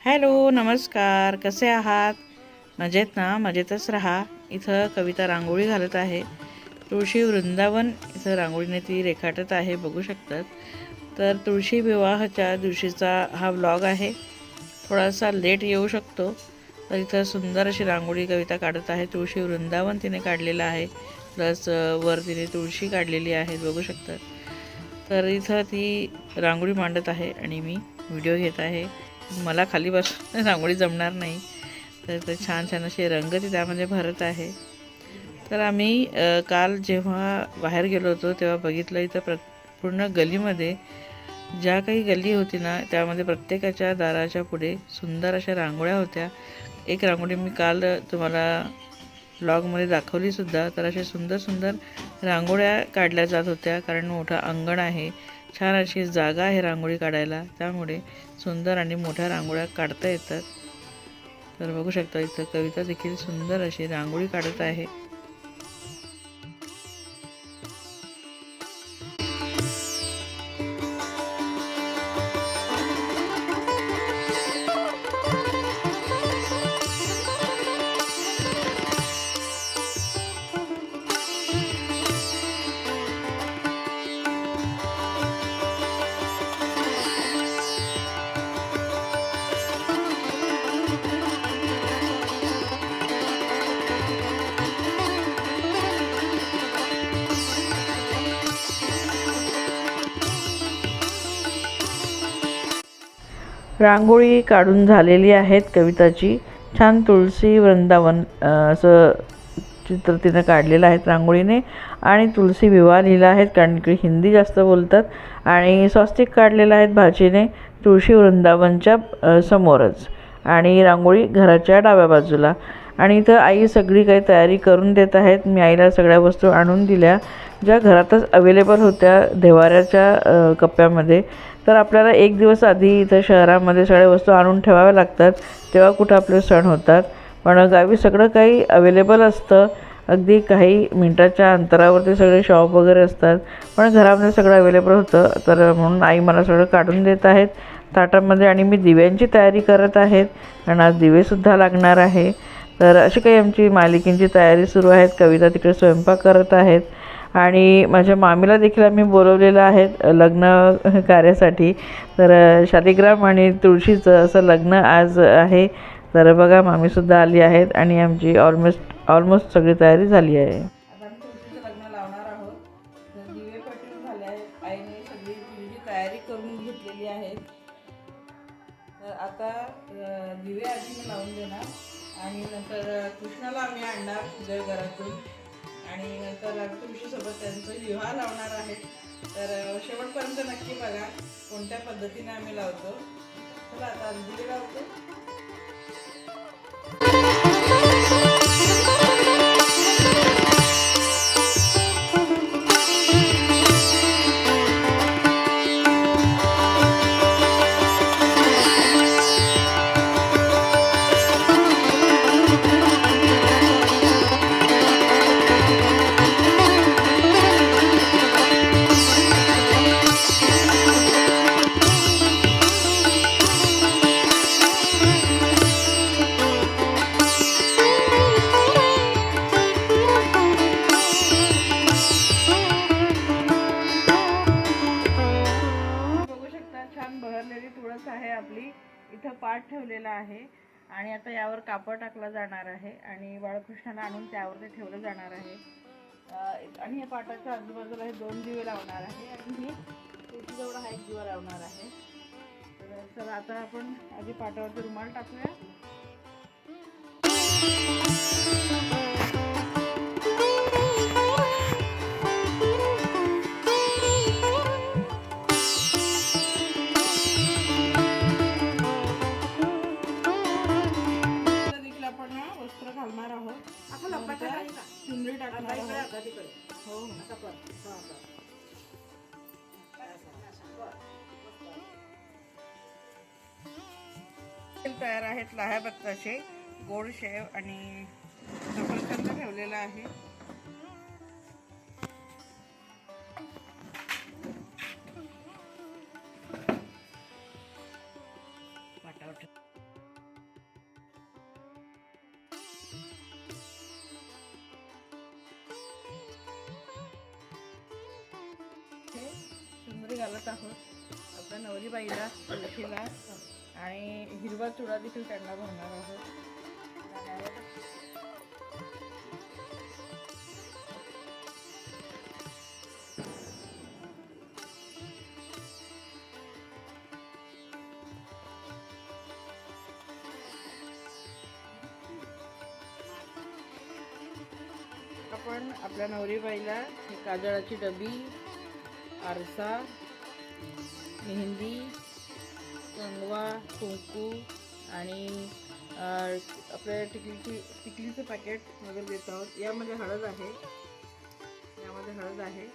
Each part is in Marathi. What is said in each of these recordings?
हॅलो नमस्कार. कसे आहात? मजेत ना? मजेतच राहा. इथं कविता रांगोळी घालत आहे. तुळशी वृंदावन इथं रांगोळीने ती रेखाटत आहे बघू शकतात. तर तुळशी विवाहाच्या दिवशीचा हा व्लॉग आहे. थोडासा लेट येऊ शकतो तर इथं सुंदर अशी रांगोळी कविता काढत आहे. तुळशी वृंदावन तिने काढलेलं आहे प्लस वर तिने तुळशी काढलेली आहे बघू शकतात. तर इथं ती रांगोळी मांडत आहे आणि मी व्हिडिओ घेत आहे. मला खाली बस रांगोळी जमणार नाही. तर ते छान छान असे रंग ते त्यामध्ये भरत आहे. तर आम्ही काल जेव्हा बाहेर गेलो होतो तेव्हा बघितलं इथं प्र पूर्ण गलीमध्ये ज्या काही गल्ली होती ना त्यामध्ये प्रत्येकाच्या दाराच्या पुढे सुंदर अशा रांगोळ्या होत्या. एक रांगोळी मी काल तुम्हाला ब्लॉगमध्ये दाखवलीसुद्धा तर अशा सुंदर सुंदर रांगोळ्या काढल्या जात होत्या कारण मोठं अंगण आहे. छान अशी जागा आहे रांगोळी काढायला. त्यामुळे सुंदर आणि मोठ्या रांगोळ्या काढता येतात. तर बघू शकता इथं कविता देखील सुंदर अशी रांगोळी काढत आहे. रांगोळी काढून झालेली आहेत कविताची. छान तुळशी वृंदावन असं चित्र तिनं काढलेलं आहेत रांगोळीने. आणि तुळशी विवाह लिहिला आहेत कारण की हिंदी जास्त बोलतात. आणि स्वस्तिक काढलेलं आहेत भाजीने तुळशी वृंदावनच्या समोरच. आणि रांगोळी घराच्या डाव्या बाजूला. आणि इथं आई सगळी काही तयारी करून देत आहेत. मी आईला सगळ्या वस्तू आणून दिल्या. ज्या घरातच अवेलेबल होत्या देवाऱ्याच्या कप्प्यामध्ये. तर आपल्याला एक दिवस आधी इथं शहरामध्ये सगळ्या वस्तू आणून ठेवाव्या लागतात तेव्हा कुठं आपले सण होतात. पण गावी सगळं काही अवेलेबल असतं. अगदी काही मिनटाच्या अंतरावरती सगळे शॉप वगैरे असतात. पण घरामध्ये सगळं अवेलेबल होतं. तर म्हणून आई मला सगळं काढून देत आहेत. ताटामध्ये आणि मी दिव्यांची तयारी करत आहेत. कारण आज दिवेसुद्धा लागणार आहे. तर अशी काही आमची मालिकेंची तयारी सुरू आहेत. कविता तिकडे स्वयंपाक करत आहेत. आणि माझ्या मामीला देखील आम्ही बोलवलेलं आहे लग्न कार्यासाठी. तर शालिग्राम आणि तुळशीचं असं लग्न आज आहे. तर बघा मामीसुद्धा आली आहेत आणि आमची ऑलमोस्ट ऑलमोस्ट सगळी तयारी झाली आहे. तयारी करून घेतलेली आहे. तर आता दिवे आधी लावून देणार. आणि नंतर कृष्णाला आम्ही आणणार जय घरातून आणि नंतर तुळशीसोबत त्यांचं विवाह लावणार आहे. तर शेवटपर्यंत नक्की बघा कोणत्या पद्धतीने आम्ही लावतो. चला आता अंजली लावतो. आहे आणि आता यावर कापड टाकला जाणार आहे आणि बाळकृष्णाला आणून त्यावर ते ठेवलं जाणार आहे. आणि या पाटाच्या आजूबाजूला हे दोन दिवे लावणार आहे आणि हे तुळशीजवळ हा एक दिवा लावणार आहे. तर चला आता आपण आधी पाटावरती रुमाल टाकूया. तयार आहेत लहा बत्ताचे गोड शेव आणि सफरचंद ठेवलेला आहे. घालत आहोत. आपल्या नवरीबाईला लखीला आणि हिरवा चुडा देखील त्यांना भरणार आहोत. आपण आपल्या नवरीबाईला काजळाची डबी आरसा मेहंदी कंगवा कुंकू आणि आपल्या टिकलीची टिकलीचं पॅकेट वगैरे देत आहोत. यामध्ये हळद आहे. यामध्ये हळद आहे.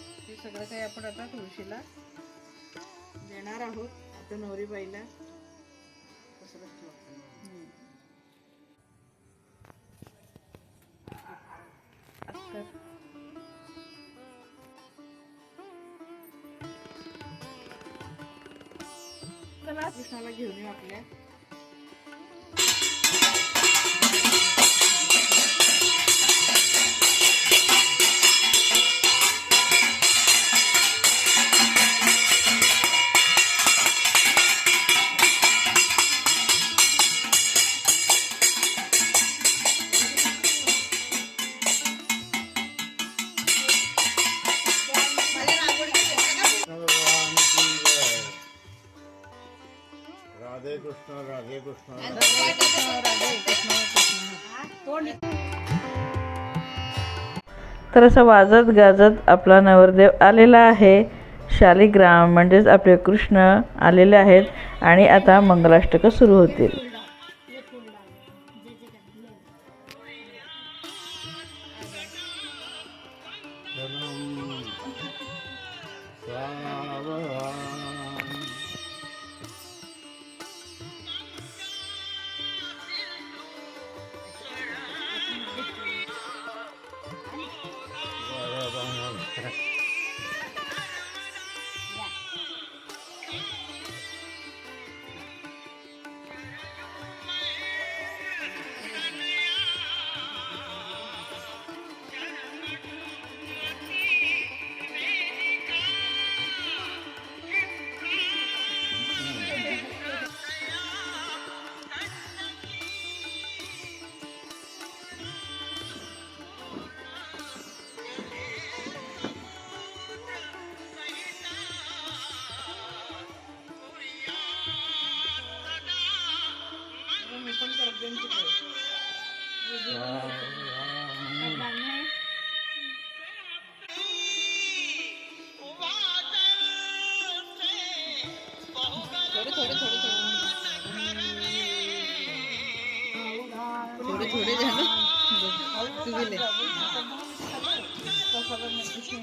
हे सगळं काही आपण आता तुळशीला देणार आहोत. आता नवरीबाईला. हम्म. अत्तर चला कृष्णाला घेऊन येऊ आपल्या. राधे कृष्ण राधे कृष्ण. तर असं वाजत गाजत आपला नवरदेव आलेला आहे. शालिग्राम म्हणजेच आपले कृष्ण आलेले आहेत आणि आता मंगलाष्टकं सुरू होतील. अरे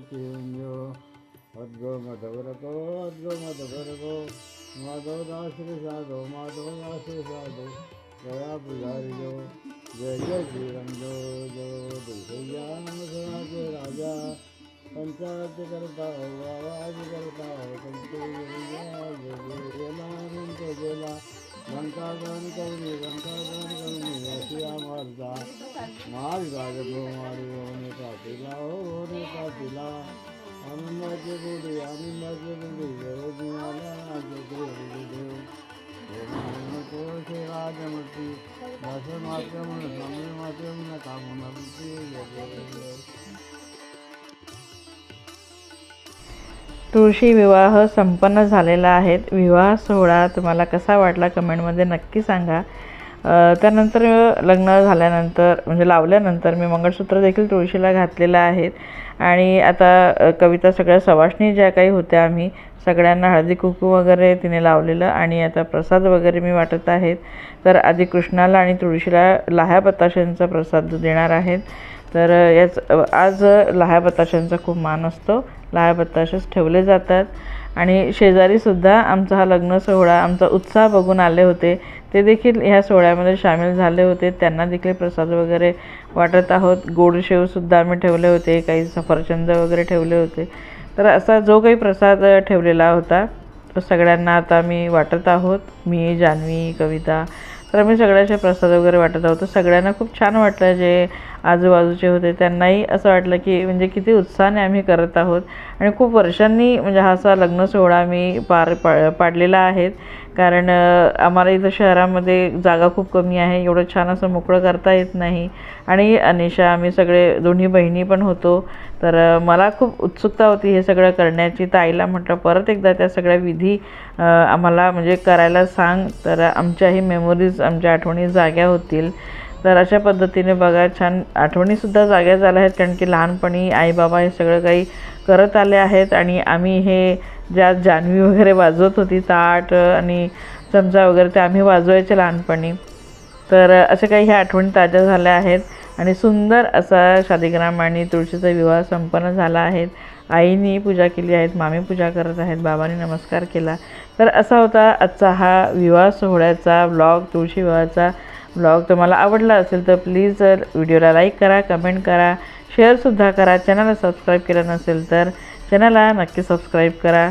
ಕಿರಣ್ಯೋ अद्गो मधवर अद्गो मधवर माधव दास साधो, माधव दास साधो। गया पुजारी जय जय श्री राम जो जो भैया नमस्कार के राजा। पंचायत करता हो, आवाज़ करता हो कंतो जेला लंका गण करनी लंका गण करनी रसिया मारदा मार राजो मारो ने का दिलाओ दिला. पाटीला आनंदाचे गोडी आनंदाचे गोडी गरज मिळाल्या देव नको से राजमती दस मात्र म्हणून स्वामी मात्र म्हणून कामना तुळशी विवाह संपन्न झालेला आहे. विवाह सोहळा तुम्हाला कसा वाटला? कमेंटमध्ये नक्की सांगा. त्यानंतर लग्न झाल्यानंतर म्हणजे लावल्यानंतर मी मंगळसूत्र देखील तुळशीला घातलेलं आहे. आणि आता कविता सगळ्या सवाष्णी ज्या काही होत्या आम्ही सगळ्यांना हळदी कुंकू वगैरे तिने लावलेलं आणि आता प्रसाद वगैरे मी वाटत आहेत. तर आधी कृष्णाला आणि तुळशीला लाह्या बताशांचा प्रसाद देणार आहेत. तर याच आज लाह्या बताशांचा खूप मान असतो. लाह्या बताशेच ठेवले जातात. आणि शेजारीसुद्धा आमचा हा लग्न सोहळा आमचा उत्साह बघून आले होते. ते देखील ह्या सोहळ्यामध्ये सामील झाले होते. त्यांना देखील प्रसाद वगैरे वाटत आहोत. गोडशेवसुद्धा आम्ही ठेवले होते. काही सफरचंद वगैरे ठेवले होते. तर असा जो काही प्रसाद ठेवलेला होता तो सगळ्यांना आता मी वाटत आहोत. मी जान्हवी कविता तर आम्ही सगळ्याचे प्रसाद वगैरे वाटत आहोत. सगळ्यांना खूप छान वाटलं जे आजूबाजूचे होते. त्यांनाही असं वाटलं की म्हणजे किती उत्साहाने आम्ही करत आहोत. आणि खूप वर्षांनी म्हणजे हा असा लग्न सोहळा आम्ही पार पा पाडलेला आहे. कारण आम्हाला इथं शहरामध्ये जागा खूप कमी आहे. एवढं छान असं मोकळं करता येत नाही. आणि अनिशा आम्ही सगळे दोन्ही बहिणी पण होतो. तर मला खूप उत्सुकता होती हे सगळं करण्याची. तर आईला म्हटलं परत एकदा त्या सगळ्या विधी आम्हाला म्हणजे करायला सांग. तर आमच्याही मेमोरीज आमच्या आठवणी जाग्या होतील. तर अशा पद्धतीने बघा छान आठवणीसुद्धा जाग्या झाल्या आहेत. कारण की लहानपणी आई बाबा हे सगळं काही करत आले आहेत. आणि आम्ही हे ज्या जान्हवी वगैरे वाजवत होती ताट आणि चमचा वगैरे ते आम्ही वाजवायचे लहानपणी. तर अशा काही ह्या आठवणी ताज्या झाल्या आहेत आणि सुंदर असा शादीग्राम आणि तुळशीचा विवाह संपन्न झाला आहे. आईनी पूजा केली आहेत मामी पूजा करत आहेत बाबांनी नमस्कार केला. तर असा होता आजचा हा विवाह सोहळ्याचा ब्लॉग तुळशी विवाहाचा ब्लॉग तुम्हाला आवडला असेल तर प्लीज व्हिडिओला लाईक करा कमेंट करा शेअरसुद्धा करा. चॅनलला सबस्क्राईब केलं नसेल तर चॅनलला नक्की सबस्क्राईब करा.